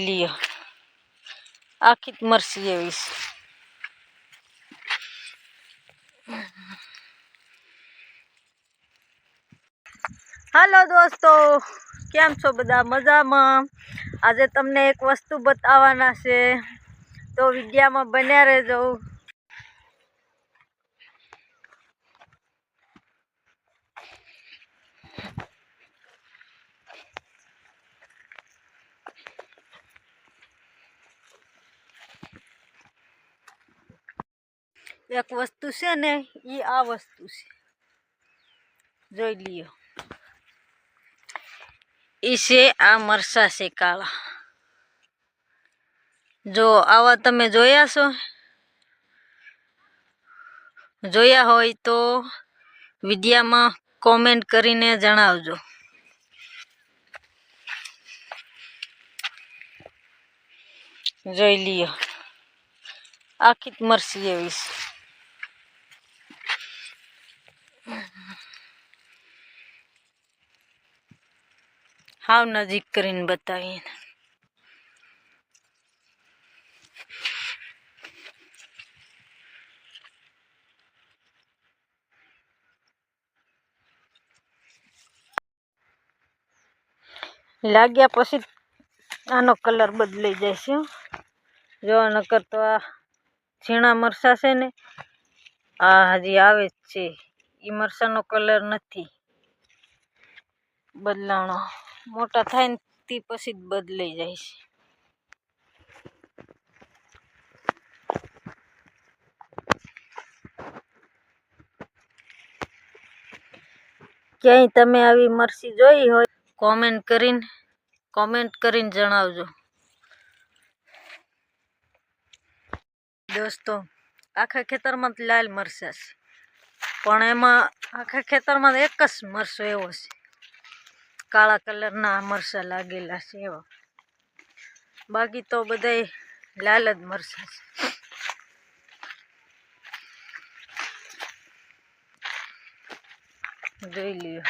લ્યો આખી મરસી એવી છે હાલો દોસ્તો કેમ છો બધા મજામાં આજે તમને એક વસ્તુ બતાવવાના છે તો વિડીયામાં બન્યા રહેજો એક વસ્તુ છે ને એ આ વસ્તુ છે. જોઈ લ્યો. એ છે આ મરસા છે કાળા. જો આવા તમે જોયા છો? જોયા હોય તો વિડીયામાં કોમેન્ટ કરીને જણાવજો. જોઈ લ્યો. આખી મરસી એવી છે. હાવ નજીક કરીને બતાવીને લાગ્યા પછી આનો કલર બદલાઈ જાય છે. જો નકર તો આ ઝીણા મરસા છે ને, આ હજી આવે જ છે. એ મરસાનો કલર નથી. બદલાણો. મોટા થાય ને તે પછી જ બદલાઈ જાય છે. ક્યાંય તમે આવી મરસી જોઈ હોય, કોમેન્ટ કરીને કોમેન્ટ કરીને જણાવજો. દોસ્તો, આખા ખેતરમાં લાલ મરચાં છે. પણ એમાં આખા ખેતરમાં એક જ મરચો એવો છે. કાળા કલરના મરચાં લાગેલા છે એવા. બાકી તો બધાય લાલ જ મરચાં છે. જોઈ લ્યો.